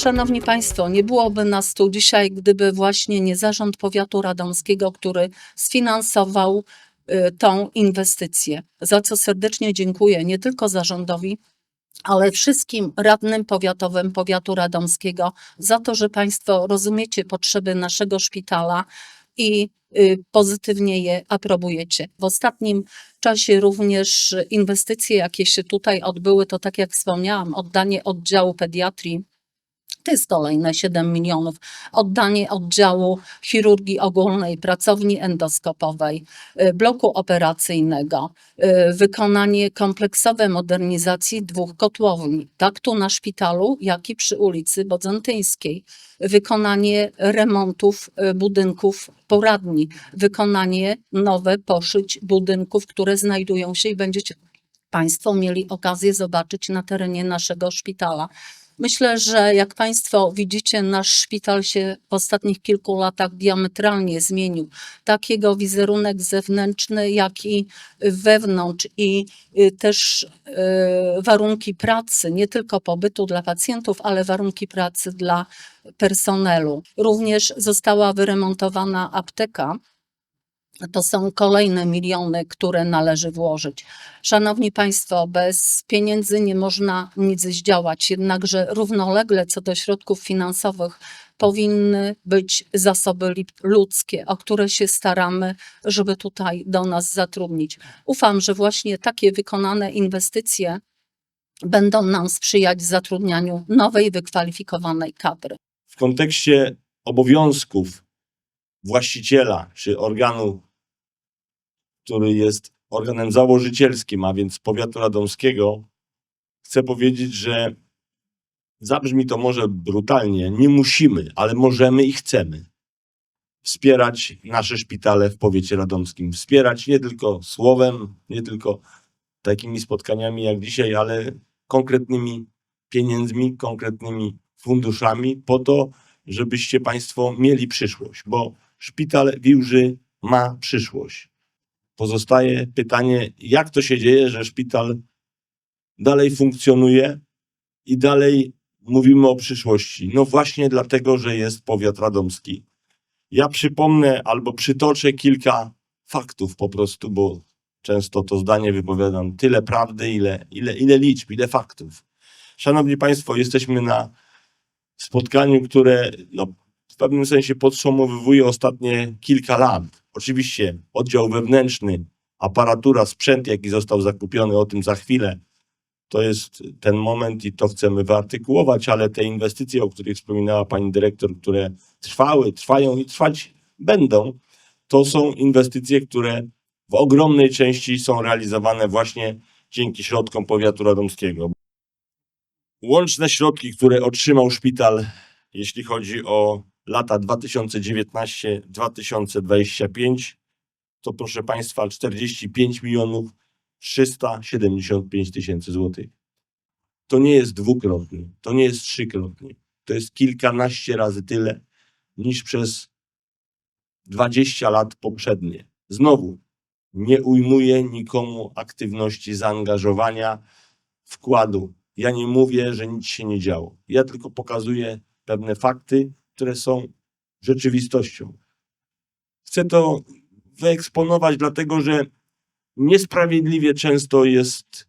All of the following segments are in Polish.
Szanowni Państwo, nie byłoby nas tu dzisiaj, gdyby właśnie nie Zarząd Powiatu Radomskiego, który sfinansował y, tą inwestycję. Za co serdecznie dziękuję nie tylko zarządowi, ale wszystkim radnym powiatowym powiatu radomskiego za to, że Państwo rozumiecie potrzeby naszego szpitala i y, pozytywnie je aprobujecie. W ostatnim czasie również inwestycje, jakie się tutaj odbyły, to tak jak wspomniałam, oddanie oddziału pediatrii to jest kolejne 7 milionów. Oddanie oddziału chirurgii ogólnej, pracowni endoskopowej, y, bloku operacyjnego, y, wykonanie kompleksowej modernizacji dwóch kotłowni, tak tu na szpitalu, jak i przy ulicy Bodzentyńskiej. Wykonanie remontów y, budynków poradni, wykonanie nowe poszyć budynków, które znajdują się i będziecie Państwo mieli okazję zobaczyć na terenie naszego szpitala. Myślę, że jak Państwo widzicie, nasz szpital się w ostatnich kilku latach diametralnie zmienił. Tak jego wizerunek zewnętrzny, jak i wewnątrz i y, też y, warunki pracy, nie tylko pobytu dla pacjentów, ale warunki pracy dla personelu. Również została wyremontowana apteka. To są kolejne miliony, które należy włożyć. Szanowni Państwo, bez pieniędzy nie można nic zdziałać, jednakże równolegle co do środków finansowych powinny być zasoby ludzkie, o które się staramy, żeby tutaj do nas zatrudnić. Ufam, że właśnie takie wykonane inwestycje będą nam sprzyjać zatrudnianiu nowej, wykwalifikowanej kadry. w kontekście obowiązków właściciela czy organu, który jest organem założycielskim, a więc powiatu radomskiego, chcę powiedzieć, że zabrzmi to może brutalnie, nie musimy, ale możemy i chcemy wspierać nasze szpitale w powiecie radomskim. Wspierać nie tylko słowem, nie tylko takimi spotkaniami jak dzisiaj, ale konkretnymi pieniędzmi, konkretnymi funduszami po to, żebyście Państwo mieli przyszłość, bo szpital Wiłży ma przyszłość. Pozostaje pytanie, jak to się dzieje, że szpital dalej funkcjonuje i dalej mówimy o przyszłości. No właśnie dlatego, że jest powiat radomski. Ja przypomnę albo przytoczę kilka faktów po prostu, bo często to zdanie wypowiadam tyle prawdy, ile, ile, ile liczb, ile faktów. Szanowni Państwo, jesteśmy na spotkaniu, które no, pewnym sensie podsumowuje ostatnie kilka lat. Oczywiście oddział wewnętrzny, aparatura, sprzęt, jaki został zakupiony, o tym za chwilę. To jest ten moment i to chcemy wyartykułować, ale te inwestycje, o których wspominała pani dyrektor, które trwały, trwają i trwać będą, to są inwestycje, które w ogromnej części są realizowane właśnie dzięki środkom powiatu radomskiego. Łączne środki, które otrzymał szpital, jeśli chodzi o lata 2019-2025, to proszę Państwa 45 milionów 375 tysięcy złotych. To nie jest dwukrotnie, to nie jest trzykrotnie, to jest kilkanaście razy tyle niż przez 20 lat poprzednie. Znowu, nie ujmuję nikomu aktywności, zaangażowania, wkładu. Ja nie mówię, że nic się nie działo. Ja tylko pokazuję pewne fakty, które są rzeczywistością. Chcę to wyeksponować, dlatego że niesprawiedliwie często jest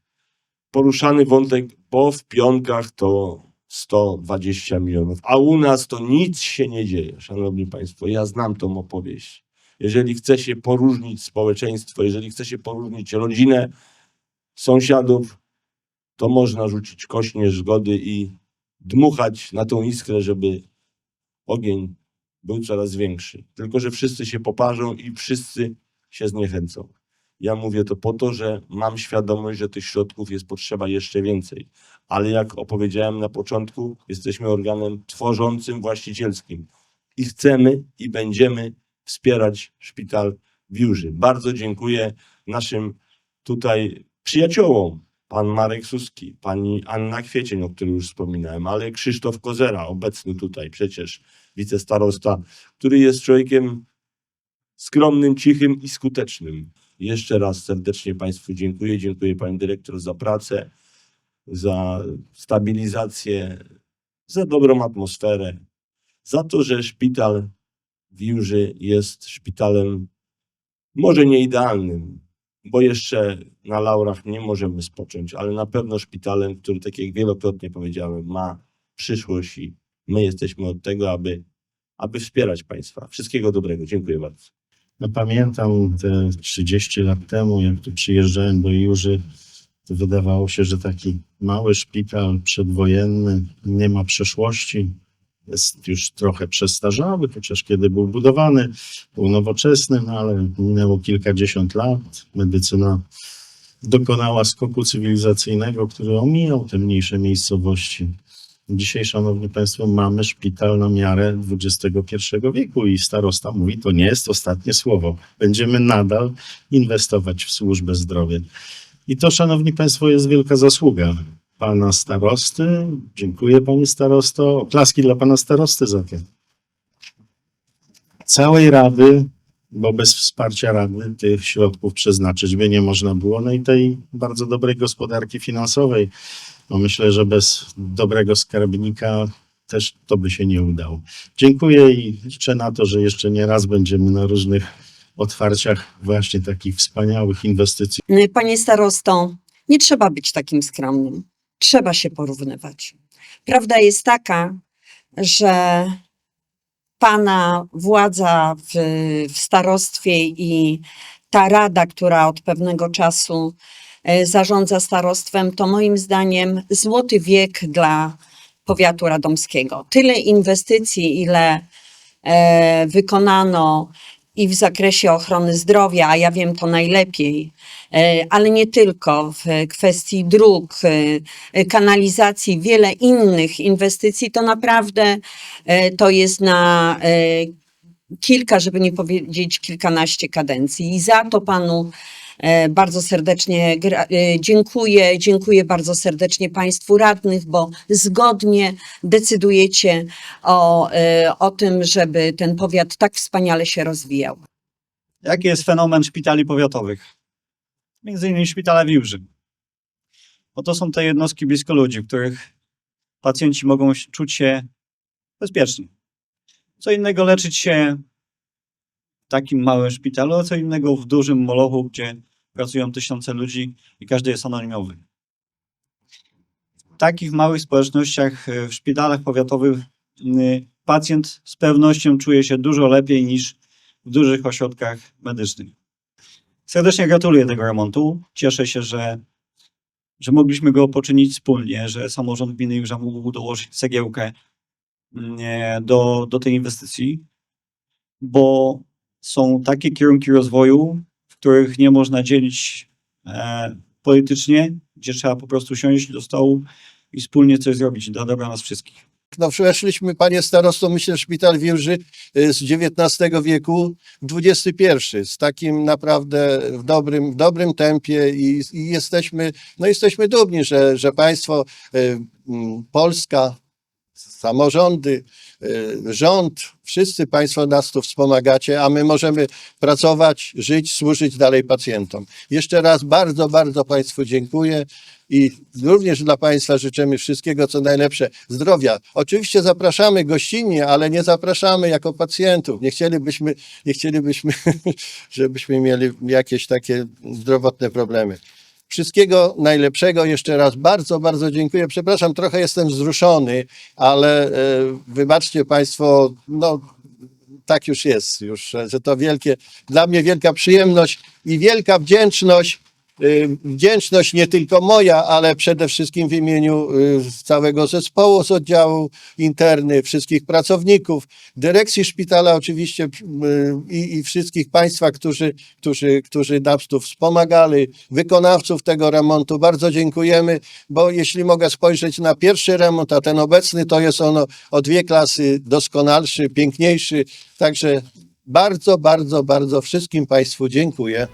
poruszany wątek, bo w pionkach to 120 milionów, a u nas to nic się nie dzieje. Szanowni Państwo, ja znam tą opowieść. Jeżeli chce się poróżnić społeczeństwo, jeżeli chce się poróżnić rodzinę, sąsiadów, to można rzucić kośnierz zgody i dmuchać na tą iskrę, żeby ogień był coraz większy. Tylko, że wszyscy się poparzą i wszyscy się zniechęcą. Ja mówię to po to, że mam świadomość, że tych środków jest potrzeba jeszcze więcej. Ale jak opowiedziałem na początku, jesteśmy organem tworzącym, właścicielskim i chcemy i będziemy wspierać szpital w Jurzy. Bardzo dziękuję naszym tutaj przyjaciołom, pan Marek Suski, pani Anna Kwiecień, o której już wspominałem, ale Krzysztof Kozera, obecny tutaj przecież wicestarosta, który jest człowiekiem skromnym, cichym i skutecznym. Jeszcze raz serdecznie Państwu dziękuję. Dziękuję Pani Dyrektor za pracę, za stabilizację, za dobrą atmosferę, za to, że szpital w Jurzy jest szpitalem może nie idealnym, bo jeszcze na laurach nie możemy spocząć, ale na pewno szpitalem, który, tak jak wielokrotnie powiedziałem, ma przyszłość i my jesteśmy od tego, aby, aby wspierać Państwa. Wszystkiego dobrego. Dziękuję bardzo. No, pamiętam te 30 lat temu, jak tu przyjeżdżałem do Jurzy, to wydawało się, że taki mały szpital przedwojenny nie ma przeszłości. Jest już trochę przestarzały, chociaż kiedy był budowany, był nowoczesny, no ale minęło kilkadziesiąt lat. Medycyna dokonała skoku cywilizacyjnego, który omijał te mniejsze miejscowości. Dzisiaj, szanowni państwo, mamy szpital na miarę XXI wieku i starosta mówi, to nie jest ostatnie słowo. Będziemy nadal inwestować w służbę zdrowia. I to, szanowni państwo, jest wielka zasługa pana starosty. Dziękuję panie starosto. Oklaski dla pana starosty za to. Całej rady, bo bez wsparcia rady tych środków przeznaczyć by nie można było. No i tej bardzo dobrej gospodarki finansowej. No myślę, że bez dobrego skarbnika też to by się nie udało. Dziękuję i liczę na to, że jeszcze nie raz będziemy na różnych otwarciach właśnie takich wspaniałych inwestycji. Panie starosto, nie trzeba być takim skromnym. Trzeba się porównywać. Prawda jest taka, że pana władza w, w starostwie i ta rada, która od pewnego czasu e, zarządza starostwem, to moim zdaniem złoty wiek dla powiatu radomskiego. Tyle inwestycji, ile e, wykonano i w zakresie ochrony zdrowia, a ja wiem to najlepiej, e, ale nie tylko w kwestii dróg, e, kanalizacji, wiele innych inwestycji, to naprawdę e, to jest na kilka, żeby nie powiedzieć kilkanaście kadencji. I za to panu bardzo serdecznie e, dziękuję. Dziękuję bardzo serdecznie Państwu radnych, bo zgodnie decydujecie o, e, o tym, żeby ten powiat tak wspaniale się rozwijał. Jaki jest fenomen szpitali powiatowych? Między innymi szpitale w Jurzy. Bo to są te jednostki blisko ludzi, w których pacjenci mogą czuć się bezpiecznie. Co innego leczyć się w takim małym szpitalu, a co innego w dużym molochu, gdzie pracują tysiące ludzi i każdy jest anonimowy. W takich małych społecznościach, e, w szpitalach powiatowych, y, pacjent z pewnością czuje się dużo lepiej niż w dużych ośrodkach medycznych. Serdecznie gratuluję tego remontu. Cieszę się, że, że mogliśmy go poczynić wspólnie, że samorząd gminy już mógł dołożyć cegiełkę mm, do, do tej inwestycji, bo są takie kierunki rozwoju, których nie można dzielić e, politycznie, gdzie trzeba po prostu siąść do stołu i wspólnie coś zrobić dla dobra nas wszystkich. No, weszliśmy, panie starosto, myślę, szpital w Jurzy y, z XIX wieku w XXI, z takim naprawdę w dobrym, w dobrym tempie i, i jesteśmy, no jesteśmy dumni, że, że państwo, y, Polska, samorządy, rząd, wszyscy państwo nas tu wspomagacie, a my możemy pracować, żyć, służyć dalej pacjentom. Jeszcze raz bardzo, bardzo państwu dziękuję i również dla Państwa życzymy wszystkiego, co najlepsze. Zdrowia. Oczywiście zapraszamy gościnnie, ale nie zapraszamy jako pacjentów. Nie chcielibyśmy, nie chcielibyśmy żebyśmy mieli jakieś takie zdrowotne problemy. Wszystkiego najlepszego. Jeszcze raz bardzo, bardzo dziękuję. Przepraszam, trochę jestem wzruszony, ale e, wybaczcie Państwo, no tak już jest, już, że to wielkie, dla mnie wielka przyjemność i wielka wdzięczność Wdzięczność nie tylko moja, ale przede wszystkim w imieniu y, całego zespołu z oddziału interny, wszystkich pracowników, dyrekcji szpitala oczywiście y, i, i wszystkich Państwa, którzy, którzy, którzy nas tu wspomagali, wykonawców tego remontu. Bardzo dziękujemy, bo jeśli mogę spojrzeć na pierwszy remont, a ten obecny, to jest ono o dwie klasy doskonalszy, piękniejszy. Także bardzo, bardzo, bardzo wszystkim Państwu dziękuję.